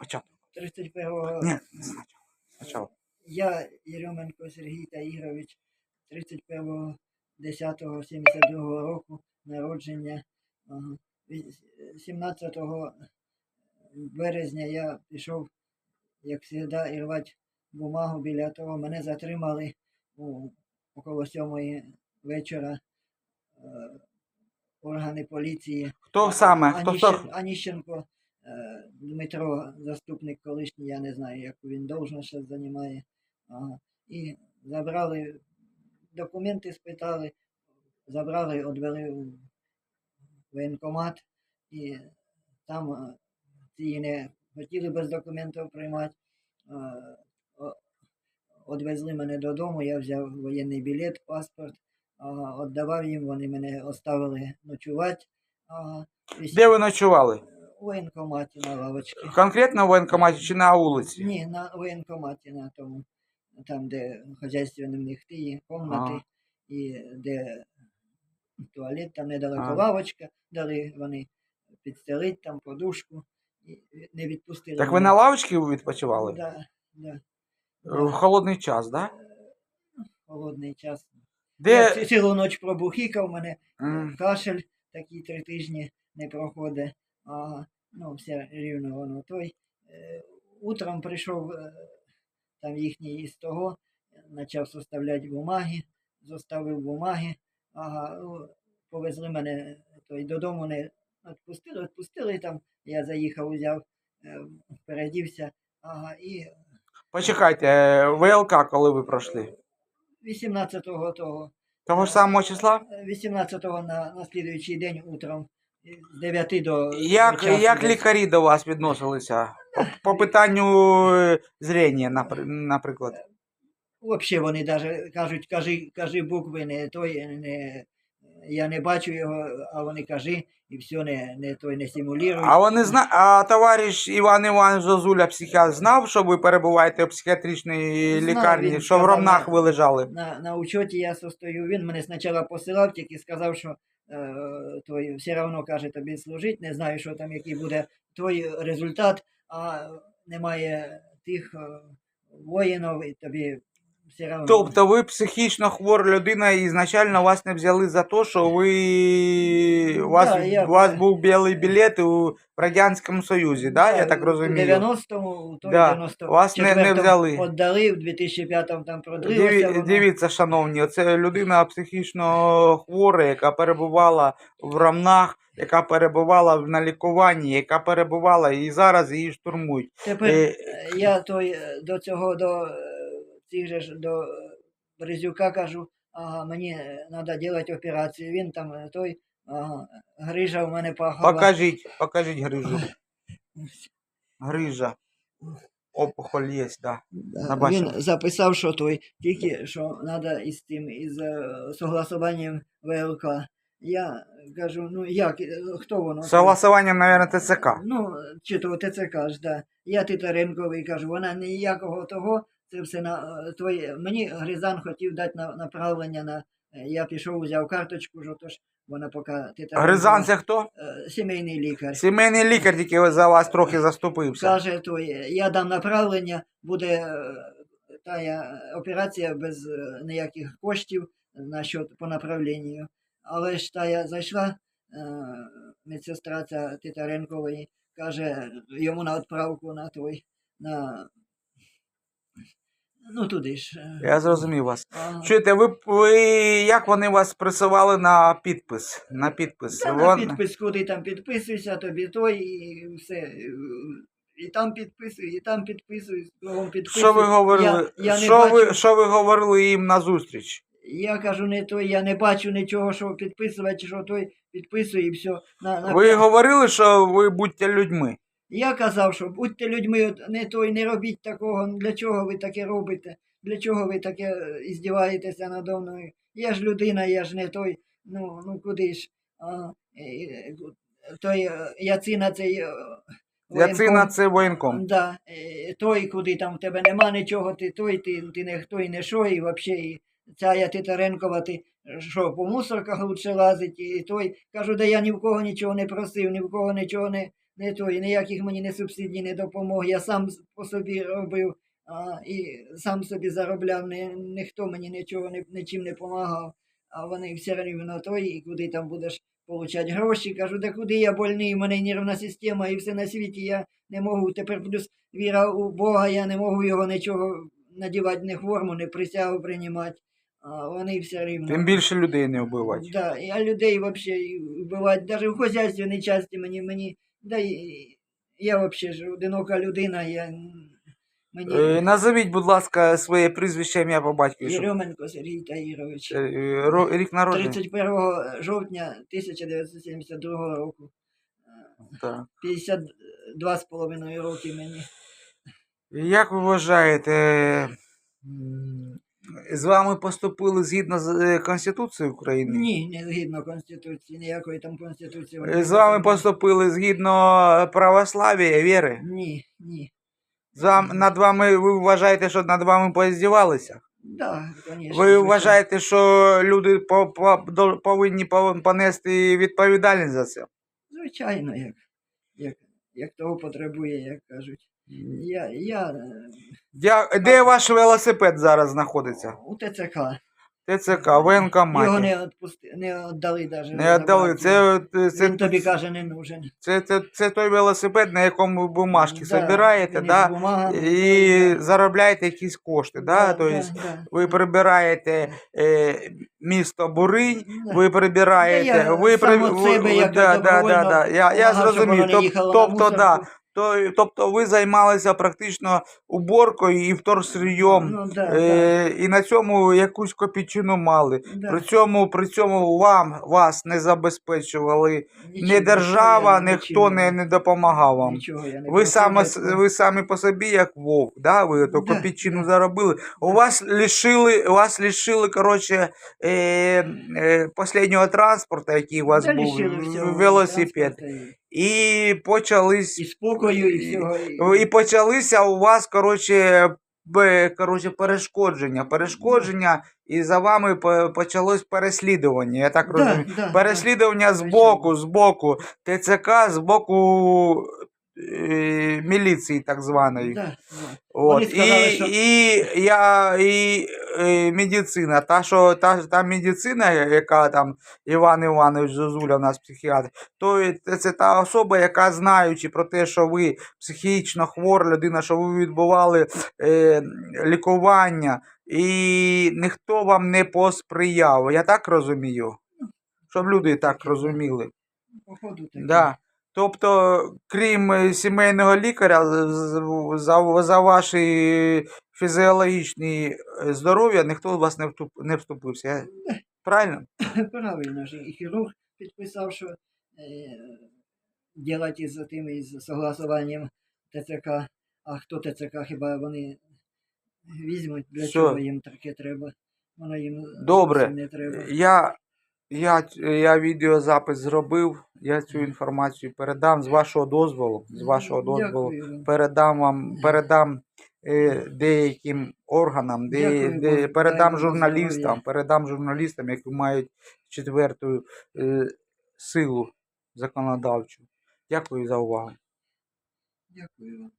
Початок. 31 Ні, спочатку. Спочатку. Я, Єрьоменко Сергій Таїрович, 31.10.72 року народження. 17 березня я пішов, як завжди, ірвати бумагу біля того. Мене затримали у, около сьомої вечора е, органи поліції. Хто саме? Хто, Аніщен- хто? Аніщенко Дмитро, заступник колишній, я не знаю, яку він должно ще займає. І забрали документи, спитали, забрали, відвели у воєнкомат, і там е, ці не хотіли без документів приймати. Е, Одвезли мене додому, я взяв воєнний білет, паспорт, віддавав їм, вони мене оставили ночувати. Де ви ночували? У воєнкоматі на лавочці. Конкретно в воєнкоматі чи на вулиці? Ні, на воєнкоматі на тому, там, де хазяйственні в них ті комнати, Ага. і де туалет, там недалеко Ага. лавочка, дали вони підстелить там подушку і не відпустили. Так ви на лавочці відпочивали? Да, да. В холодний час, так? Да? Холодний час. Де. ці- цілу ніч пробухікав, мене М, кашель такий три тижні не проходить. А, ну, все рівно воно той. Е, утром прийшов е, там їхній із того, почав составляти бумаги, зоставив бумаги. Ага, ну, повезли мене той, додому не відпустили, відпустили там. Я заїхав, взяв, е, передівся. Ага, і Почекайте, ВЛК, коли ви пройшли? 18-го того Того ж самого числа? 18-го на, на слідуючий день утром з 9 до Як, часу як десь. лікарі до вас відносилися? По, по питанню е, зрення, напр- наприклад. Взагалі вони навіть кажуть, кажи, кажи букви, не той, не, я не бачу його, а вони кажи, і все, не, не той не симулюють. А вони зна... а товариш Іван Іванович Зозуля, психіатр, знав, що ви перебуваєте в психіатричній Знав, лікарні, він що в сказав, Ромнах ви лежали? На, на учоті я состою, він мене спочатку посилав, тільки сказав, що е, той все одно каже тобі служить, не знаю, що там, який буде той результат, а немає тих е, воїнів, і тобі все одно. Тобто ви психічно хвора людина і ізначально вас не взяли за те, що ви у вас, Да, я- у вас був білий білет у Радянському Союзі, да? я так У розумію? 90-му, у Да, 90 вас не- не взяли. Віддали, в 2005-му там продлилося. Диві, воно. дивіться, шановні, це людина психічно хвора, яка перебувала в рамнах, яка перебувала на лікуванні, яка перебувала і зараз її штурмують. Тепер Е, е, я той е, до цього до е, цих же ж до е, Березюка кажу, ага, мені треба робити операцію. Він там е, той ага, грижа в мене пахала. Покажіть, покажіть грижу. Грижа. Опухоль є, да. Да, Він записав, що той, тільки що треба із тим, із е, согласуванням ВЛК. Я кажу, ну як, е, хто воно? Согласуванням, мабуть, ТЦК. Ну, чи то ТЦК ж, да. Я Титаренковий кажу, вона ніякого того, це все на е, твоє. Мені Гризан хотів дати на, направлення на. е, Я пішов, взяв карточку, що то вона поки Титаренкова. Гризан це хто? Е, Сімейний лікар. Сімейний лікар тільки за вас трохи заступився. Каже, той, я дам направлення, буде тая операція без ніяких коштів на счет по направленню. Але ж тая зайшла е, медсестра ця Титаренкової, каже, йому на відправку на той, на ну туди ж. е. Я зрозумів вас. Ага. Чуєте, ви, ви як вони вас присували на підпис? На підпис. Та на Вон- підпис, куди там підписуйся, тобі той і все. І там підписуй, і там підписуй, кругом підписуй. Що ви говорили? Я, я що, бачу, ви, що ви говорили їм на зустріч? Я кажу, не той, я не бачу нічого, що підписувати, що той підписує і все. На, на... Ви говорили, що ви будьте людьми. Я казав, що будьте людьми, не той, не робіть такого. Для чого ви таке робите? Для чого ви таке е, іздіваєтеся надо мною? Я ж людина, я ж не той. Ну, ну куди ж? А, е, е, той Яцина цей. е, Яцина воєнком- це воєнком. Да, той, куди там в тебе нема нічого, ти той, ти, ти не хто і не що, і взагалі, ця я Титаренкова, ти що, по мусорках лучше лазить, і той. Кажу, да я ні в кого нічого не просив, ні в кого нічого не, не то, і ніяких мені не субсидій, не допомог. Я сам по собі робив а, і сам собі заробляв, ні, ніхто мені нічого не, нічим не допомагав. А вони все рівно той, і куди там будеш получати гроші. Кажу, да куди я больний, у мене нервна система і все на світі. Я не можу. Тепер плюс віра у Бога, я не можу його нічого надівати, не форму, не присягу приймати. А вони все рівно. Тим більше людей не вбивати. Да, а людей взагалі вбивають, навіть в хозяйственній часті мені, мені, да я взагалі ж одинока людина, я мені Е, Назовіть, будь ласка, своє прізвище, ім'я по батькові. щоб- Єрьоменко Сергій Таїрович. Е, е, ро- Рік народження. 31 жовтня 1972 року. Так. 52 з половиною роки мені. Як ви вважаєте, м, з вами поступили згідно з е, Конституцією України? Ні, не згідно Конституції, ніякої там Конституції. Е, З вами поступили згідно православ'я, віри? Ні, ні. З вам, над вами, ви вважаєте, що над вами поздівалися? Да, конечно, Ви вважаєте, що люди по, по, до- повинні по- понести відповідальність за це? Звичайно, як, як, як того потребує, як кажуть. Я, я е, Я, де ваш велосипед зараз знаходиться? у ТЦК. ТЦК, Його воєнкоматі. не, відпусти, не віддали навіть. Не віддали. Це, це, Він тобі каже, не нужен. це, це, це той велосипед, на якому ви бумажки Да, він із да? бумагами, і да. заробляєте якісь кошти. Да? Да, Тобто, да, да. ви прибираєте е, місто Буринь, Да. ви прибираєте, Та я ви сам от себе ви- як да, да, да, добровольно да. Я, я помагав, щоб зрозумів. воно не Тоб- їхало на тобто, да, мусорку. То, тобто ви займалися практично уборкою і вторсирйом. Ну, да, Е, і на цьому якусь копійчину мали. да. При цьому, при цьому вам вас не забезпечували Нічого, не держава, нічого я ніхто не, не допомагав вам. Нічого я не Ви саме, ви самі по собі як вовк, да? ви ту Да, копійчину да. заробили. У вас лишили, вас лишили, коротше, е, е, последнього транспорту, який у вас Да, був, велосипед. І- почались І спокою, і всього. і почалися у вас, коротше, коротше, перешкодження. Перешкодження, і за вами по- почалось переслідування. Я так Да, розумію. да, Переслідування з боку, з боку ТЦК, з боку е, міліції, так званої. Да. От. Сказали, і, що- і, я, і е, медицина, та, що, та, та медицина, яка там Іван Іванович Зозуля, у нас психіатр, то це, та особа, яка знаючи про те, що ви психічно хвора людина, що ви відбували е, лікування, і ніхто вам не посприяв. Я так розумію? Щоб люди так розуміли. Походу таке. Да. Тобто, крім е, сімейного лікаря, за, за ваші фізіологічні е, здоров'я ніхто у вас не, втуп, не вступився. Правильно? Правильно ж. І хірург підписав, що е, ділати з тим із согласуванням ТЦК. А хто ТЦК, хіба вони візьмуть, для Що? чого їм таке треба? Воно їм Добре. не треба. Я, я, я відеозапис зробив, я цю інформацію передам з вашого дозволу. З вашого дозволу Дякую передам вам, передам е, деяким органам, де, де, передам журналістам, передам журналістам, які мають четверту е, силу законодавчу. Дякую за увагу. Дякую вам.